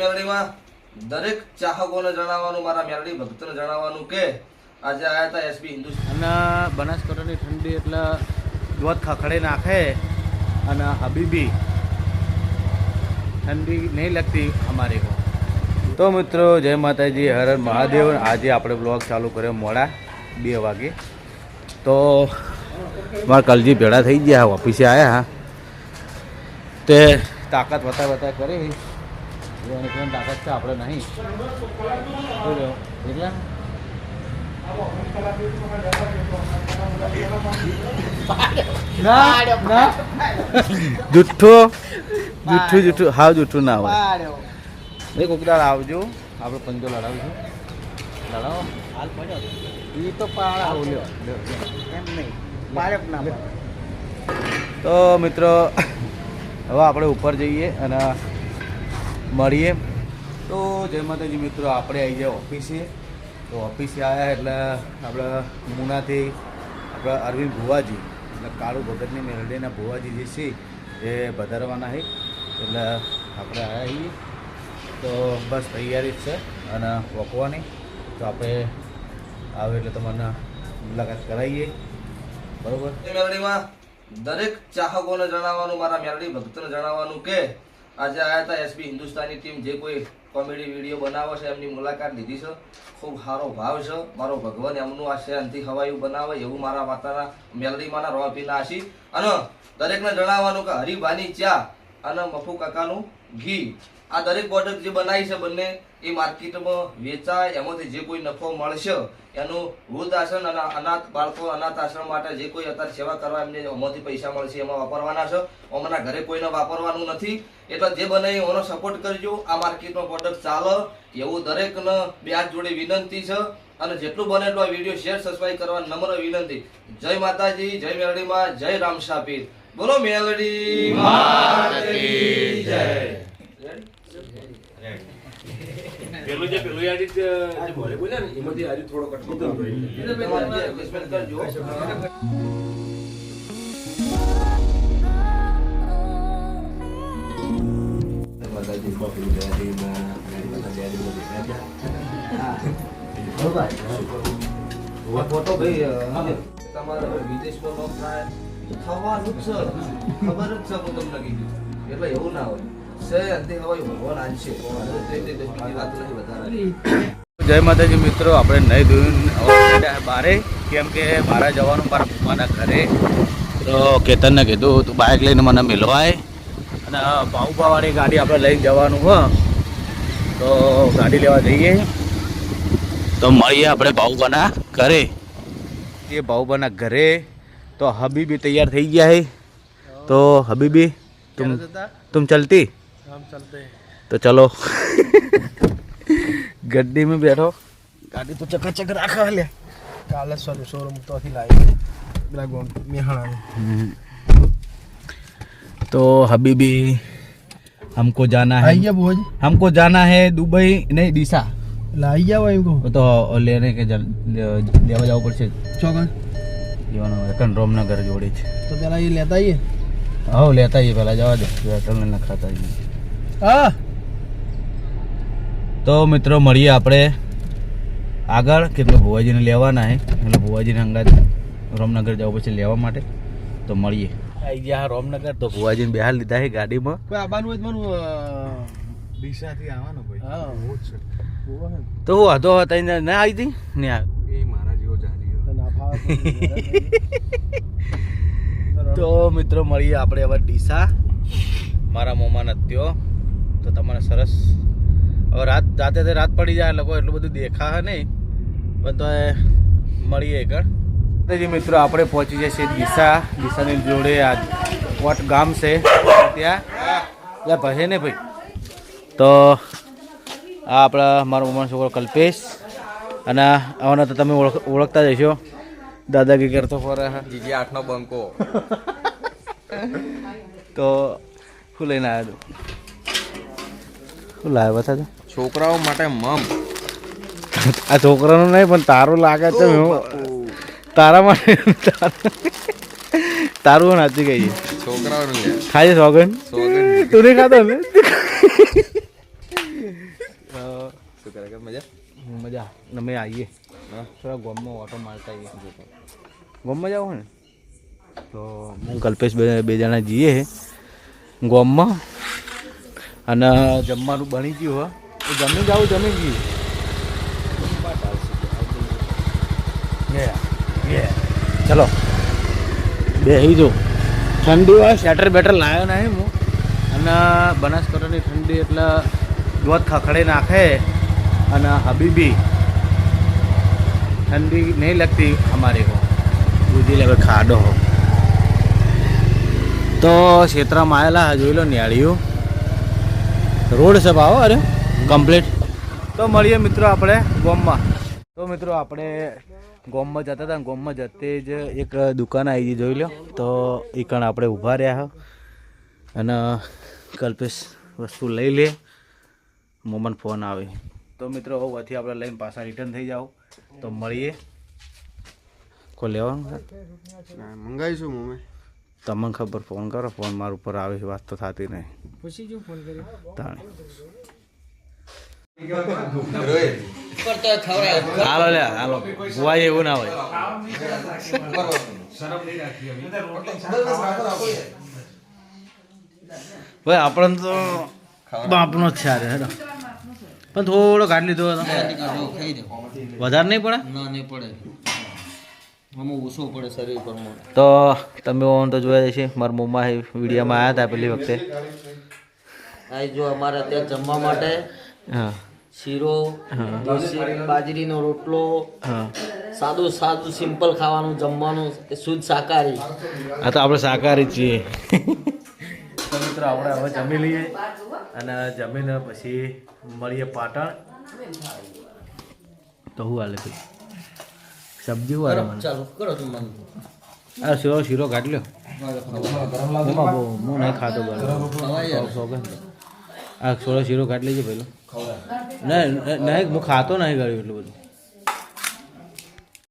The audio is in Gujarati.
મેલડીમાં દરેક ચાહકોને જણાવવાનું, મારા મેલડી ભક્તને જણાવવાનું કે આજે આવ્યા હતા એસબી હિન્દુસ્તાન અને બનાસકાંઠાની ઠંડી એટલે દોધ ખખડે નાખે અને હબીબી ઠંડી નહીં લગતી અમારે તો મિત્રો, જય માતાજી, હર મહાદેવ. આજે આપણે બ્લોગ ચાલુ કર્યો મોડા બે વાગે. તો મારા કલજી ભેળા થઈ ગયા, ઓફિસે આવ્યા તે તાકાત વતા વતા કરી. એની કોઈ તાકાત છે આપણે નહીં? એટલે? ના જુઠ્ઠું? જુઠ્ઠું હાવ જુઠ્ઠું ના હોય. એ કોકદાર આવજો. આપણે પંજો લડાવીશું. લડાવો. હાલ પડ્યો. એ તો એમ નહીં. પાડક ના તો મિત્રો હવે આપણે ઉપર જઈએ અને મળીએ. તો જય માતાજી મિત્રો આપણે આવી જાય ઓફિસે. તો ઓફિસે આવ્યા એટલે આપણે મુનાથી આપણે અરવિંદ ભુવાજી એટલે કાળુ ભગતની મેરડીના ભુવાજી જે છે એ વધારવાના છે. એટલે આપણે આવ્યા છીએ. તો બસ તૈયારી જ છે અને વોકવાની તો આપણે આવે એટલે તમને મુલાકાત કરાવીએ. બરોબર? મેલડીમાં દરેક ચાહકોને જણાવવાનું મારા મેલડી ભક્તોને જણાવવાનું કે આજે આયા હતા એસબી હિન્દુસ્તાની ટીમ જે કોઈ કોમેડી વીડિયો બનાવે છે, એમની મુલાકાત લીધી છે. ખૂબ સારો ભાવ છે. મારો ભગવાન એમનું આ શાંતિ હવાયું બનાવે, એવું મારા માતાના મેલડીમાંના રોપીના આશી. અને દરેકને જણાવવાનું કે હરિભાની ચા અને મફુ કાકાનું ઘી. આ દરેક પ્રોડક્ટ જે બનાવી છે બંને, એ માર્કેટમાં વેચાય, એમાંથી જે કોઈ નફો મળશે, એનું વૃદ્ધ આશ્રમ અને અનાથ બાળકો અનાથ આશ્રમ માટે જે કોઈ અત્યારે સેવા કરવા એમને એમાંથી પૈસા મળશે, એમાં વાપરવાના છે. અમારા ઘરે કોઈને વાપરવાનું નથી. એટલે જે બને એનો સપોર્ટ કરજો. આ માર્કેટમાં પ્રોડક્ટ ચાલે. એવું દરેકને બે જોડે વિનંતી છે. અને જેટલું બને એટલું આ વીડિયો શેર સબસ્ક્રાઈબ કરવા નમ્ર વિનંતી. જય માતાજી, જય મેળડીમાં જય રામ શાપીર બોલો મેલડી. જય. પેલું જે પેલું યાર જે જે બોલે બોલ્યા ને એમાંથી આજે થોડો કટકો એટલે કરજો. માતાજી માતા ફોટો ભાઈ તમારે વિદેશમાં લોક થાય. થવાનું જ છે. ખબર જ છે હું તમને કીધું. એટલે એવું ના હોય. જય માતાજી મિત્રો આપણે નહીં ધોઈને બારે કેમ કે મારા જવાનું મારા પપ્પાના ઘરે. તો કેતનને કીધું તું બાઇક લઈને મને મિલવાય. અને બાહુબાવાળી ગાડી આપણે લઈને જવાનું હો. તો ગાડી લેવા જઈએ. તો મળીએ આપણે બાહુબાના ઘરે. એ બાહુબાના ઘરે. તો હબીબી તૈયાર થઈ ગયા હે. તો હબીબી તુમ તુમ ચલતી? हम चलते हैं। तो चलो। गड्डी में बैठो। ગાડી તો ચકાચક રાખા હાલ્યા કાલેશ્વર શોરૂમ તો અહીં લાવી પેલા ગોમ મેહાણા तो हबीबी हमको जाना है। आई ગયા બોજ हमको जाना है दुबई नहीं दिशा। લાઈ ગયા હોય એમ કહો તો લેને કે જ- લેવા જવું પડશે ચોકન જીવાનો કંટ્રોમનગર જોડે છે તો પેલા એ લેતા આવીએ હવ લેતા જઈએ પહેલાં જવા દે પેટ્રોલ ને નખાતા જઈએ હા. તો મિત્રો મળીએ આપણે. આગળ કેટલું ભુવાજીને લેવાના હે. એટલે ભુવાજીને અંગાજ રોમનગર જવું પછી લેવા માટે. તો મળીએ. આવી ગયા રોમનગર. તો ભુવાજીને બેહાર લીધા છે ગાડીમાં. કોઈ આબાનું હોય મને ડીસાથી આવવાનો ભાઈ. હા. બહુ જ છે. તો હું હતો હતા એને ના આવી હતી? ને આ એ મારા જેવો જાણી તો તો મિત્રો મળીએ આપણે હવે ડીસા. મારા મોમાં નત્યો તો તમારે સરસ. હવે રાત રાતે તે રાત પડી જાય લોકો એટલું બધું દેખા હે નહીં. પણ તો એ મળીએ કણ જે મિત્રો આપણે પહોંચી જઈએ છીએ દિશા દિશાની જોડે આ વોટ ગામ છે ત્યાં. ભાઈ ને ભાઈ? તો આ આપણા મારો ઉમર છોકરો કલ્પેશ. અને આવાના તો તમે ઓળખ ઓળખતા જ હશો. દાદાગીરી કરતો ફરે. જીજી આઠનો બંકો. તો શું લઈને આવ્યો તું? શું લાવ્યો બતા તું. છોકરાઓ માટે મમ. આ છોકરાનું નહીં પણ તારું લાગે છે હું તારા માટે તારું- તારું નાચી ગઈ. છે છોકરાઓનું લે. ખાય છે સોગન સોગન તું નહીં ખાતો ને મજા? મજા. અમે આવીએ. થોડા ગોમમાં ઓટો મારતા આવીએ. ગોમમાં જાવ ને? તો હું કલ્પેશ બે બે જણા જઈએ. ગોમમાં અને જમવાનું બની ગયું હોય જમી જાવ જમી ગયું. ચલો. બે જો. ઠંડી હોય સ્વેટર બેટર લાવ્યો નહીં હું. અને બનાસકાંઠાની ઠંડી એટલે દોધ ખખડે નાખે. અને હબીબી ઠંડી નહીં લગતી અમારે કો દૂધી લેવલ ખાડો હો. તો ક્ષેત્રમાં આવેલા જોઈ લો નિયાળીઓ. રોડ છે ભાવ અરે કમ્પ્લીટ તો મળીએ મિત્રો આપણે ગોમમાં. તો મિત્રો આપણે ગોમમાં જતા હતા ગોમમાં જતે જ એક દુકાન આવી ગઈ જોઈ લો તો એ કણ આપણે ઊભા રહ્યા અને કલ્પેશ વસ્તુ લઈ લે. મોમન ફોન આવે. તો મિત્રો હવેથી આપણે લઈને પાછા રિટર્ન થઈ જાઓ. તો મળીએ. કોઈ લેવાનું? મંગાવીશું મમ્મી તમને ખબર ફોન કરો ફોન મારા ઉપર આવે છે વાત તો થતી નહીં. પૂછી જો ફોન કર્યો? તાણે. હાલો લે હાલો. ભુવાઈ એવું ના હોય. ભાઈ આપણને તો બાપનો જ છે હેડો. પણ થોડો કાઢ લીધો વધારે નહીં પડે? ના નહીં પડે. તો તમે ઓન તો જોયા છે મારા મમ્મા એ વિડીયોમાં આવ્યા હતા પેલી વખતે. આ જો અમારે ત્યાં જમવા માટે હા. શીરો દેશી બાજરીનો રોટલો હા. સાદું સાદું સિમ્પલ ખાવાનું જમવાનું એ શુદ્ધ શાકાહારી. આ તો આપણે શાકાહારી જ છીએ. તો મિત્રો આપણે હવે જમી લઈએ અને જમીને પછી મળીએ પાટણ. તો હું હાલે છે સબ્જી વાળા ચાલો કરો જમવાનું આ શીરો શીરો કાઢ લ્યો. એમાં બહુ હું નહીં ખાતો. આ થોડો શીરો કાઢ લેજો પેલો નહીં નહીં હું ખાતો નહીં ગળ્યું એટલું બધું.